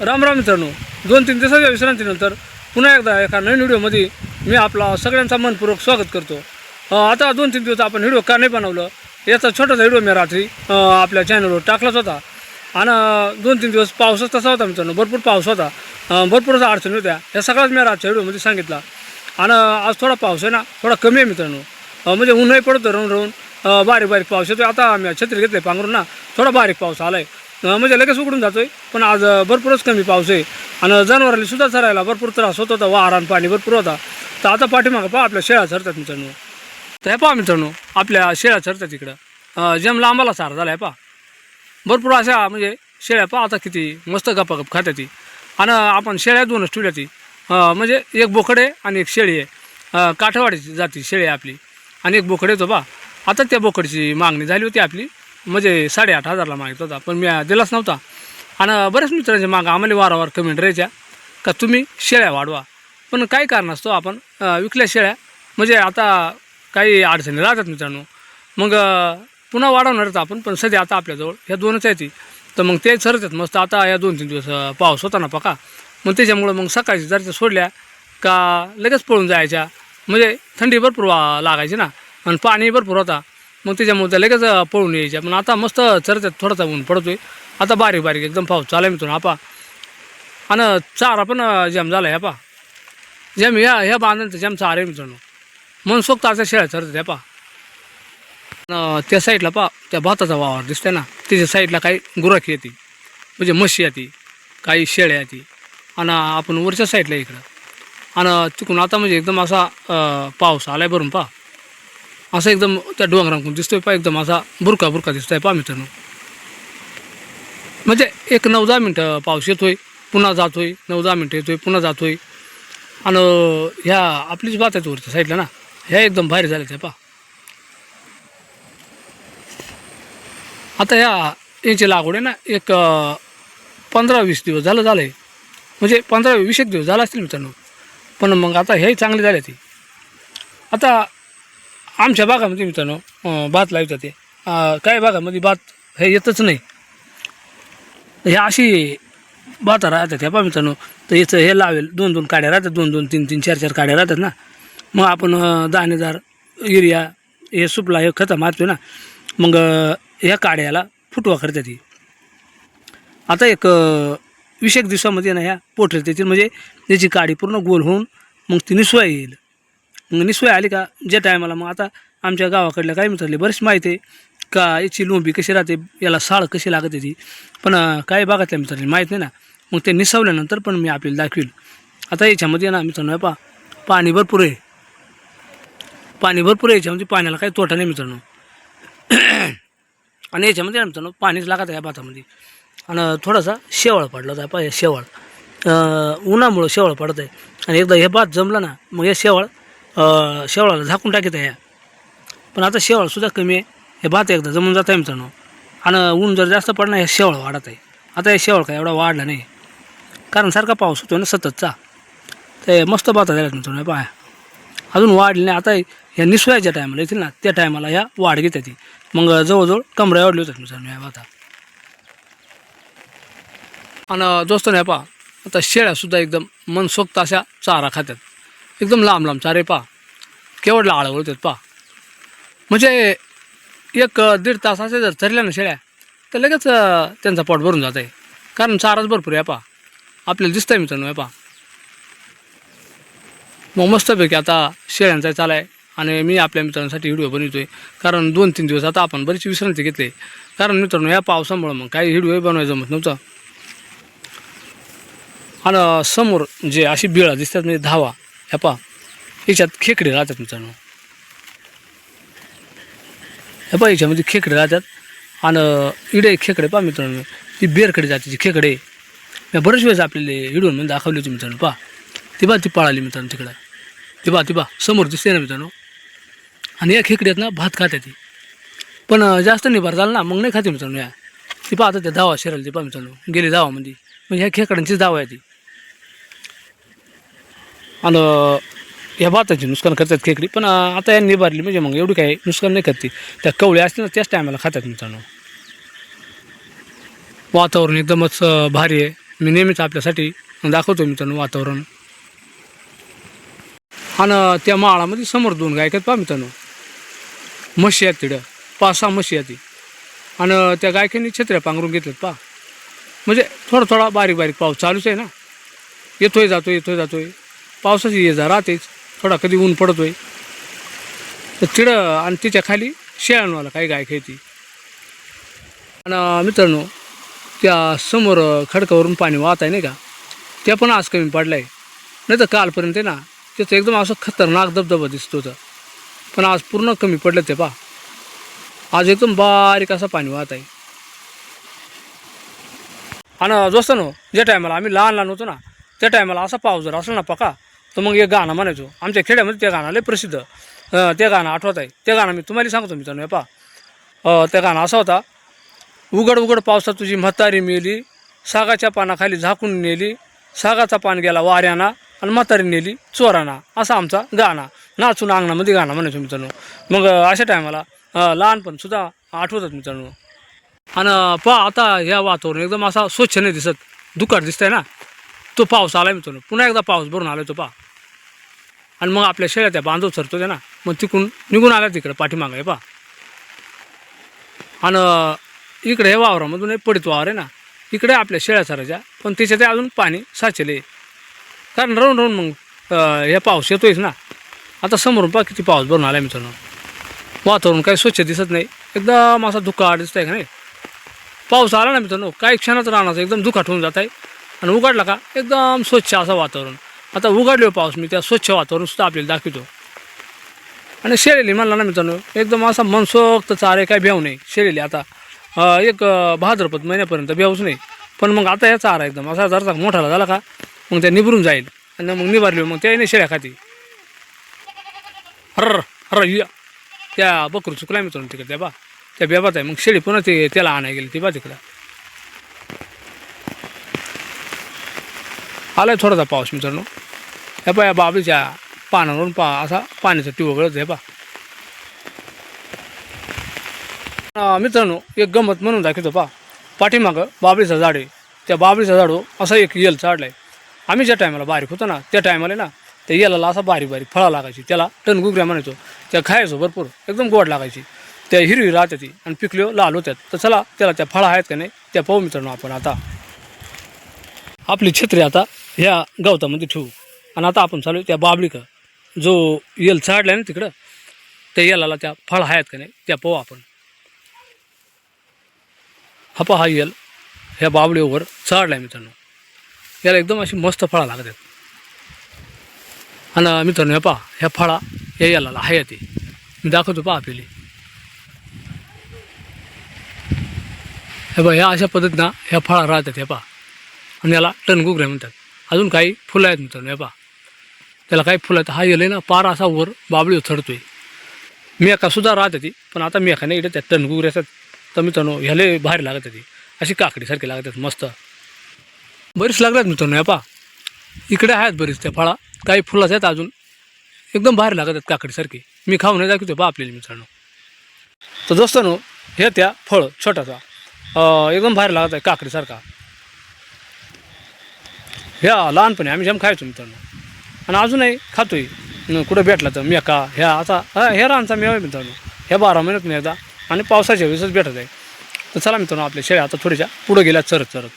राम राम मित्रांनो. दोन तीन दिवसाच्या विश्रांतीनंतर पुन्हा एकदा एका नवीन व्हिडिओमध्ये मी आपला सगळ्यांचा मनपूर्वक स्वागत करतो. आता दोन तीन दिवस आपण व्हिडिओ का नाही बनवलं याचा छोटासा व्हिडिओ मी रात्री आपल्या चॅनलवर टाकलाच होता. आणि दोन तीन दिवस पाऊसच तसा होता मित्रांनो. भरपूर पाऊस होता. भरपूर असा अडचणी होत्या. या सगळ्याच मी रातच्या व्हिडिओमध्ये सांगितला. आणि आज थोडा पाऊस आहे ना थोडा कमी आहे मित्रांनो. म्हणजे ऊनही पडतं राहून राहून बारीक बारीक पाऊस येतो आता आम्ही छत्री घेतले पांघरून ना थोडा बारीक पाऊस आला आहे म्हणजे लगेच उघडून जातोय. पण आज भरपूरच कमी पाऊस आहे. आणि जनावराला सुद्धा चरायला भरपूर त्रास होत होता. वारा आणि पाणी भरपूर होता. तर आता पाठीमागं पहा आपल्या शेळ्या चरतात मित्रांनो. तर हे पहा मित्रांनो आपल्या शेळ्या चरतात इकडं. अं, जमला आम्हाला सार झाला आहे पहा. भरपूर अशा म्हणजे शेळ्या पहा आता किती मस्त गपागप खात्या ती. आणि आपण शेळ्या दोनच ठेवल्या ती. म्हणजे एक बोकड आहे आणि एक शेळी आहे. काठवाडीची जाती शेळी आपली. आणि एक बोकडे येतो बा आता त्या बोकडची मागणी झाली होती आपली. म्हणजे साडेआठ हजारला मागित होता पण मी दिलाच नव्हता. आणि बऱ्याच मित्रांचे मागं आम्हाला वारंवार कमेंट राहायच्या का तुम्ही शेळ्या वाढवा. पण काही कारण असतो आपण विकल्या शेळ्या म्हणजे आता काही अडचणी राहतात मित्रांनो. मग पुन्हा पुन्हा वाढवणारच आपण पण सध्या आता आपल्याजवळ ह्या दोनच आहेत तर मग ते सरच आहेत मस्त आता या दोन तीन दिवस पाऊस होता ना पका मग त्याच्यामुळं मग सकाळची जरच्या सोडल्या का लगेच पळून जायच्या. म्हणजे थंडी भरपूर वा- लागायची ना. आणि पाणी भरपूर होता. मग त्याच्यामुळे त्या लगेच पळून यायच्या पण आता मस्त चरतात थोडासा ऊन पडतोय. आता बारीक बारीक एकदम पाऊस चालाय मित्रांनो आपा आणि चारा पण अं, जॅम झाला ह्या पा जॅम ह्या ह्या बांधांचं जॅम चार आहे मित्रांनो. मनसोक्त आता शेळ्या चरतात ह्या पा त्या साईडला पा त्या भाताचा वावर दिसतंय ना त्याच्या साईडला काही गुराखी येते. म्हणजे म्हशी येते काही शेळ्या येते. आणि आपण वरच्या साईडला इकडं. आणि तिकडून आता म्हणजे एकदम असा पाऊस आलाय भरून पा असं एकदम त्या डोंगरांकडून दिसतोय पहा एकदम असा बुरका बुरका दिसतोय पहा मित्रांनो. म्हणजे एक नऊ दहा मिनटं पाऊस येतोय पुन्हा जातोय नऊ दहा मिनटं येतोय पुन्हा जातोय. आणि ह्या आपलीच बात आहे वरच्या साईडला ना ह्या एकदम बाहेर झाल्या त्या पा आता ह्या याची लागवड आहे ना एक पंधरा वीस दिवस झालं झालं आहे म्हणजे पंधरा वीस एक दिवस झाला असतील मित्रांनो. पण मग आता हे चांगले झाले ते. आता आमच्या भागामध्ये मित्रांनो भात लावतात ते. काही भागामध्ये भात हे येतच नाही. हे अशी भाता राहतात ह्या पा मित्रांनो. तर याचं हे लावेल दोन दोन काड्या राहतात दोन दोन तीन तीन चार चार काड्या राहतात ना. मग आपण दाणेदार युरिया हे सुपला हे खतं मारतो ना. मग ह्या काड्याला फुटवा करतात ही. आता एक विशेष दिवसामध्ये ना ह्या पोटल येतील म्हणजे त्याची काडी पूर्ण गोल होऊन मग ती निसवा येईल. मग निसवाय आली का? ज्या टायमाला मग आता आमच्या गावाकडल्या काय मित्रांनी बरीच माहिती आहे. का याची लोंबी कशी राहते याला साळ कशी लागत ती. पण अं, काही भागातल्या मित्रांनी माहीत नाही ना. मग ते निसवल्यानंतर पण मी आपल्याला दाखवील आता याच्यामध्ये ना मित्रांनो पा पहा. पाणी भरपूर आहे. पाणी भरपूर आहे याच्यामध्ये. पाण्याला काही तोटा नाही मित्रांनो. आणि याच्यामध्ये ना मित्रांनो पाणीच लागत आहे या भातामध्ये. आणि थोडासा शेवाळ पडला होता पहा हे शेवाळ. उन्हामुळं शेवाळ पडत आहे. आणि एकदा हे भात जमलं ना मग हे शेवाळ शेवाळाला झाकून टाकीत आहे. ह्या पण आता शेवाळसुद्धा कमी आहे. हे भात एकदा जमून जात आहे मित्रांनो. आणि ऊन जर जास्त पडणार हे शेवाळ वाढत आहे. आता हे शेवाळ काय एवढा वाढला नाही. कारण सारखा पाऊस होतो ना सततचा. ते मस्त भात झाल्यात मित्रांनो पाया अजून वाढली नाही. आता ह्या निसव्याच्या टायमाला येतील ना त्या टायमाला ह्या वाढ घेत ती मग जवळजवळ कमरा वाढली होतात मित्रांनो ह्या भाता आणि दोस्त नाही पहा. आता शेळ्यासुद्धा एकदम मनसोक्त अशा चारा खात्यात. एकदम लांब लांब अरे पहा केवढला आळवळतात पहा म्हणजे एक दीड दीड असे जर चरल्या ना शेळ्या तर लगेच त्यांचा पोट भरून जात आहे कारण चाराच भरपूर आहे पहा आपल्याला दिसतंय आहे मित्रांनो आहे पहा मग मस्तपैकी आता शेळ्यांचा चाला आहे. आणि मी आपल्या मित्रांसाठी व्हिडिओ बनवतो आहे कारण दोन तीन दिवस आता आपण बरीच विश्रांती घेतली. कारण मित्रांनो या पावसामुळं मग काही व्हिडिओ बनवायचं जमत नव्हतं. आणि समोर जे अशी बिळा दिसतात म्हणजे धावा. ह्या पहा याच्यात खेकडे राहतात मित्रांनो. हे पहा याच्यामध्ये खेकडे राहतात. आणि इडे खेकडे पहा मित्रांनो ती बेरकडे जाते ती खेकडे. मी बरेच वेळेस आपल्याला व्हिडिओमध्ये दाखवली होती मित्रांनो पहा. ती बा ती पळाली मित्रांनो तिकडं. ती बा ती बा समोर दिसते ना मित्रांनो. आणि या खेकड्यात ना भात खाते ती. पण जास्त निभार झाला ना मग नाही खाते मित्रांनो या. ती पाहतात त्या धावा शिरायला ती पहा मित्रांनो गेली धावामध्ये म्हणजे ह्या खेकड्यांचीच धावा आहे ती. आणि या भाताची नुकसान करतात खेकडी. पण आता या निभारली म्हणजे मग एवढी काही नुकसान नाही करते त्या कवळ्या असतील ना त्याच टायमाला खातात मित्रांनो. वातावरण एकदमच भारी आहे. मी नेहमीच आपल्यासाठी दाखवतो मित्रांनो वातावरण. आणि त्या माळामध्ये समोर दोन गायक आहेत पहा मित्रांनो. म्हशी आहेत तिकडं पाच सहा म्हशी आहेत ती. आणि त्या गायकांनी छत्र्या पांघरून घेतल्यात पहा. म्हणजे थोडा थोडा बारीक बारीक पाऊस चालूच आहे ना. येतोय जातोय येतोय जातोय. पावसाची ये जा राहतेच थोडा कधी ऊन पडतोय. तर तिडं आणि तिच्या खाली शेळांवाला काही गाय खेळती. आणि मित्रांनो त्या समोर खडकावरून पाणी वाहत आहे नाही का? त्या पण आज कमी पडलं आहे नाही तर कालपर्यंत आहे ना त्याचं एकदम असं खतरनाक धबधबा दिसतो होतं. पण आज पूर्ण कमी पडलं ते पा आज एकदम बारीक असं पाणी वाहत आहे. आणि दोस्तानो ज्या टायमाला आम्ही लहान लहान होतो ना त्या टायमाला असा पाऊस जर असला ना पका तर मग एक गाणं म्हणायचो. आमच्या खेड्यामध्ये ते गाणं लय प्रसिद्ध. ते गाणं आठवत आहे ते गाणं मी तुम्हाला सांगतो मित्रांनो हे पा ते गाणं असं होता. उघड उघड पावसात तुझी म्हातारी मेली सागाच्या पानाखाली झाकून नेली सागाचा पान गेला वाऱ्याना आणि म्हातारी नेली चोराना. असा आमचा गाणं. नाचून अंगणामध्ये गाणं म्हणायचो मित्रांनो. मग अशा टायमाला लहानपणसुद्धा आठवतात मित्रांनो. आणि पहा आता ह्या वातावरण एकदम असा स्वच्छ नाही दिसत. दुकाट दिसतंय ना. तो पाऊस आला मित्रांनो. पुन्हा एकदा पाऊस भरून आला तो पहा. आणि मग आपल्या शेळ्या त्या बांधव सरतो त्या ना मग तिकडून निघून आल्या तिकडे पाठीमागं आहे पहा. आणि इकडे हे वावरामधून एक पडित वावर आहे ना इकडे आपल्या शेळ्या सरायच्या पण तिच्या ते अजून पाणी साचले कारण राहून राहून मग हे पाऊस येतोयच ना. आता समोरून पहा किती पाऊस भरून आला मित्रांनो. वातावरण काही स्वच्छ दिसत नाही. एकदम असा धुकाट दिसत आहे का नाही? पाऊस आला ना मित्रांनो काही क्षणात राहणार एकदम दुखाट होऊन जात आहे आणि उघडला का एकदम स्वच्छ असं वातावरण. आता उघडलो पाऊस मी त्या स्वच्छ वातावरण सुद्धा आपल्याला दाखवतो. आणि शेळेली म्हणला ना मित्रांनो एकदम असा मनसोक्त चारे काय भेव नाही. शेळेली आता एक भाद्रपद महिन्यापर्यंत भेवच नाही. पण मग आता या चारा एकदम असा जरसा मोठाला झाला का मग त्या निभरून जाईल. आणि मग निभारली मग त्याने शेळ्या खाती. हर हर या त्या बकरू चुकला मित्रांनो तिकडे त्या बा त्या बेबात आहे. मग शेळी पुन्हा ते त्याला आणायला गेली ती बा तिकडं. आलाय थोडासा पाऊस मित्रांनो. हे पा या बाबीच्या पानावरून पा असा पाण्याचा टिव आहे हे पा मित्रांनो एक गंमत म्हणून दाखवतो पा. पाठीमागं बाबळीचं झाड आहे. त्या बाबळीचं झाडो हो, असा एक यल चाडलाय. आम्ही ज्या टायमाला बारीक होतो ना त्या टायमाला ना त्या येलाला असा बारीक बारीक फळा लागायची. त्याला टन टनगुगऱ्या म्हणायचो. त्या खायचो भरपूर एकदम गोड लागायची. त्या हिरवी राहते ती आणि पिकल्यो हो, लाल होत्यात. तर चला त्याला त्या फळा आहेत का नाही त्या पाहू मित्रांनो आपण आता. आपली छत्री आता ह्या गवतामध्ये ठेवू. आणि आता आपण चालू त्या बाबळीक जो येल चाडलाय ना तिकडं त्या येलाला त्या फळ आहेत का नाही त्या पाहू आपण. हा पहा येल ह्या बाबळीवर चढलाय मित्रांनो. याला एकदम अशी मस्त फळा लागत आहेत आणि मित्रांनो हे पहा ह्या फळा या येलाला आहे ते. मी दाखवतो पहा आपली हे बघा ह्या अशा पद्धतीनं ह्या फळा राहतात हे पहा. आणि याला टनगुगऱ्या म्हणतात. अजून काही फुलं आहेत मित्रांनो हे पहा. त्याला काही फुलं हा येले ना पार असा वर बाबळी उथडतोय मेका सुद्धा राहते ती पण आता मेका नाही इकडे त्या टनगुगऱ्या असतात तर मित्रांनो ह्याले बाहेर लागत होती. अशी काकडीसारखी लागतात मस्त. बरीच लागतात मित्रांनो या पहा. इकडे आहेत बरीच त्या फळा. काही फुलं आहेत अजून. एकदम बाहेर लागत आहेत काकडीसारखी. मी खाऊन नाही दाखवतो बा आपल्याला मित्रांनो. तर दोस्तानो हे त्या फळ छोटासा एकदम बाहेर लागत आहे काकडीसारखा. ह्या लहानपणी आम्ही जेम खायचो मित्रांनो आणि अजूनही खातोय. न कुठं भेटला तर मेका ह्या आता हा ह्या रानचा मेवा मित्रांनो. ह्या बारा महिन्यात एकदा आणि पावसाच्या वेळेसच भेटत आहे. तर चला मित्रांनो आपल्या शेळ्या आता थोड्याशा पुढं गेल्या चरत चरत.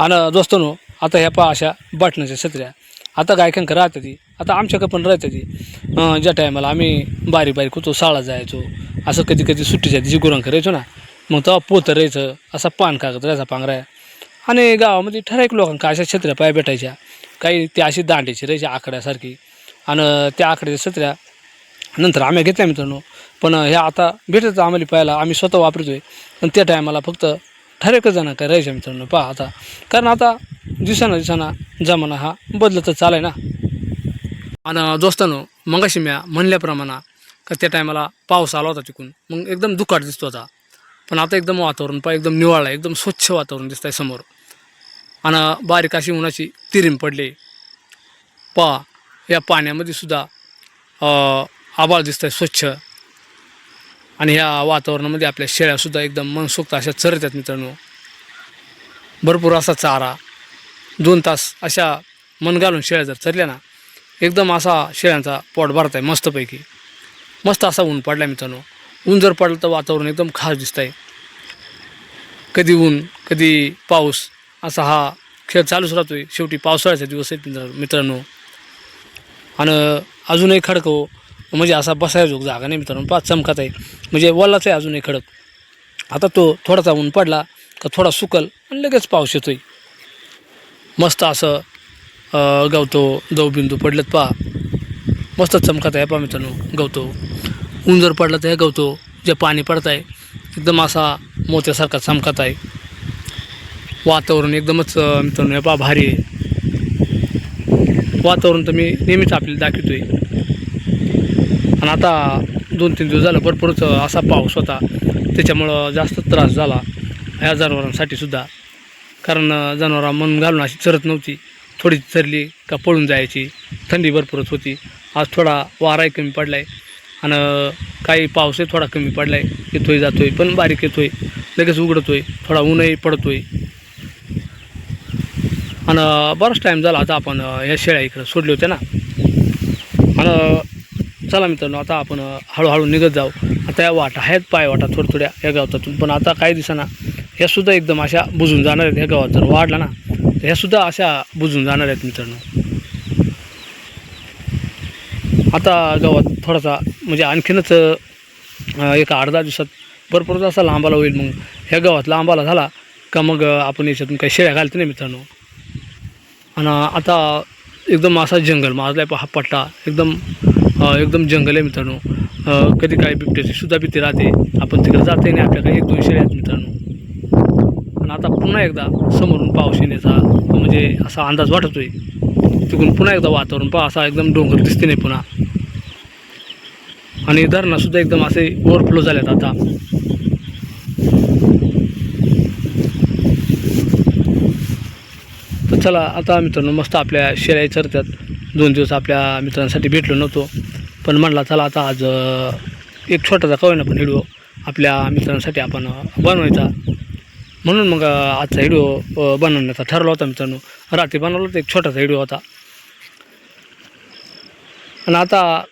आणि दोस्तांनो आता ह्या पा अशा बाटण्याच्या छत्र्या आता गायकांक राहतात ती? आता आमच्याकडे पण राहतात ती. ज्या टायमाला आम्ही बारीक बारीक होतो साळा जायचो असं कधी कधी सुट्टीच्या दिवशी गुरांक राहायचो ना मग तेव्हा पोतं राहायचं असा पान कागद राहायचा पांघराय. आणि गावामध्ये ठराविक लोकांका अशा छत्र्या पाय भेटायच्या. काही ती अशी दांडीची राहायची आकड्यासारखी. आणि त्या आकड्याच्या सत्र्या नंतर आम्ही घेतल्या मित्रांनो. पण ह्या आता भेटत आम्हाला पाहायला. आम्ही स्वतः वापरतोय. पण त्या टायमाला फक्त ठराविक जण काय राहायच्या मित्रांनो. पहा आता. कारण आता दिवसाना दिवसाना जमाना हा बदलतच चालाय ना. आणि दोस्तानो मगाशी म्या म्हणल्याप्रमाणे का त्या टायमाला पाऊस आला होता तिकून. मग एकदम दुकाट दिसतो होता. पण आता एकदम वातावरण पहा एकदम निवाळ आहे एकदम स्वच्छ वातावरण दिसतंय समोर. आणि बारीक अशी उन्हाची तिरीम पडले. पा या पाण्यामध्ये सुद्धा आभाळ आभाळ दिसतंय स्वच्छ. आणि ह्या वातावरणामध्ये आपल्या शेळ्यासुद्धा एकदम मनसोक्त अशा चरतात मित्रांनो. भरपूर असा चारा दोन तास अशा मन घालून शेळ्या जर चरल्या ना एकदम असा शेळ्यांचा पोट भरत आहे मस्तपैकी. मस्त असा ऊन पडला मित्रांनो. ऊन जर पडलं तर वातावरण एकदम खास दिसत आहे कधी ऊन कधी पाऊस असा हा खेळ चालूच राहतोय. शेवटी पावसाळ्याचे दिवस आहेत मित्रांनो आणि अजूनही हो. म्हणजे असा बसायला जोग जागा नाही मित्रांनो. पाच चमकात आहे. म्हणजे वल्लाच आहे अजूनही खडक. आता तो थोडासा ऊन पडला का थोडा सुकल आणि लगेच पाऊस येतोय. मस्त असं गवतो दवबिंदू पडलेत पहा. मस्त चमकत आहे पहा मित्रांनो गवतो. ऊन जर पडलं तर हे गवतो जे पाणी पडत आहे एकदम असा मोत्यासारखा चमकत आहे. वातावरण एकदमच मित्रांनो बा भारी आहे. वातावरण तर मी नेहमीच आपल्याला दाखवतोय. आणि आता दोन तीन दिवस झालं भरपूरच असा पाऊस होता. त्याच्यामुळं जास्त त्रास झाला ह्या जनावरांसाठी सुद्धा. कारण जनावरां जनावरं मन घालून अशी चरत नव्हती. थोडी चरली का पळून जायची. थंडी भरपूरच होती. आज थोडा वाराही कमी पडला आहे आणि काही पाऊसही थोडा कमी पडला आहे येतोय जातोय पण बारीक येतोय. लगेच उघडतोय. थोडा ऊनही पडतोय. आणि बराच टाईम झाला आता आपण या ह्या शेळ्या इकडं सोडले होत्या ना. आणि चला मित्रांनो आता आपण हळूहळू निघत जाऊ. आता या वाटा आहेत पाय वाटा थोड्या थोड्या या गावातून पण आता काही दिसाना ह्या सुद्धा एकदम अशा बुजून जाणार आहेत. ह्या गावात जर वाढला ना तर ह्या सुद्धा अशा बुजून जाणार आहेत मित्रांनो. आता गावात थोडासा म्हणजे आणखीनच एक अर्धा दिवसात भरपूर असा लांबाला होईल. मग ह्या गावात लांबाला झाला का मग आपण याच्यातून काही शेळ्या घालते नाही मित्रांनो. आणि आता एकदम असा जंगल माजला हा पट्टा एकदम एकदम जंगल आहे मित्रांनो. कधी काही बिबट्याची सुद्धा भीती राहते. आपण तिकडे जाते नाही आपल्या काही एक दोन आहेत मित्रांनो. आणि आता पुन्हा एकदा समोरून पाऊस येण्याचा म्हणजे असा अंदाज वाटतोय. तिकडून पुन्हा एकदा वातावरण पहा असा एकदम डोंगर दिसते नाही पुन्हा. आणि धरणंसुद्धा एकदम असे ओव्हरफ्लो आहेत आता. चला आता मित्रांनो मस्त आपल्या शिराई चरत्यात दोन दिवस आपल्या मित्रांसाठी भेटलो नव्हतो. पण म्हणला चला आता आज एक छोटासा कळना पण व्हिडिओ आपल्या मित्रांसाठी आपण बनवायचा. म्हणून मग आजचा व्हिडिओ बनवण्याचा ठरला होता मित्रांनो. रात्री बनवला होता एक छोटासा व्हिडिओ होता. आणि आता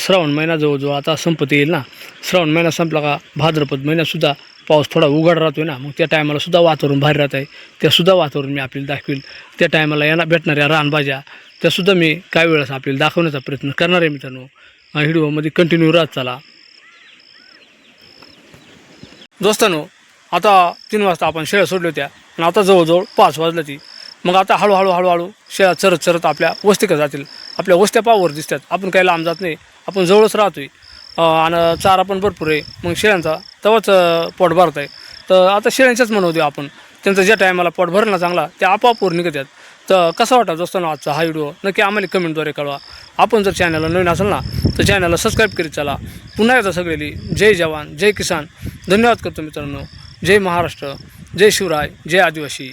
श्रावण महिना जवळजवळ आता संपत येईल ना. श्रावण महिना संपला का भाद्रपद महिनासुद्धा पाऊस थोडा उघड राहतो ना मग त्या टायमाला सुद्धा वातावरण भारी राहत आहे. त्यासुद्धा वातावरण मी आपल्याला दाखवेल त्या टायमाला येणार भेटणाऱ्या रानभाज्या त्यासुद्धा मी काही वेळेस आपल्याला दाखवण्याचा प्रयत्न करणार आहे मित्रांनो. व्हिडिओमध्ये कंटिन्यू राहत चला. दोस्तांनो आता तीन वाजता आपण शेळ्या सोडल्या होत्या आणि आता जवळजवळ पाच वाजल्या ती. मग आता हळूहळू हळूहळू शेळ्या चरत चरत आपल्या वस्तीकडे जातील. आपल्या वस्त्या पावर दिसतात. आपण काही लांब जात नाही. आपण जवळच राहतोय. आणि चारा पण भरपूर आहे. मग शेळ्यांचा तेव्हाच पोट भरत आहे तर आता शेळ्यांच्याच म्हणू देऊ आपण. त्यांचा ज्या टायमाला पोट भरला चांगला ते आपोआप वर निघत आहेत तर कसा वाटला दोस्तांनो आजचा हा व्हिडिओ नक्की आम्हाला कमेंटद्वारे कळवा. आपण जर चॅनलला नवीन असेल ना तर चॅनलला सबस्क्राईब करीत चला. पुन्हा एकदा सगळेली जय जवान जय किसान. धन्यवाद करतो मित्रांनो. जय महाराष्ट्र जय शिवराय जय आदिवासी.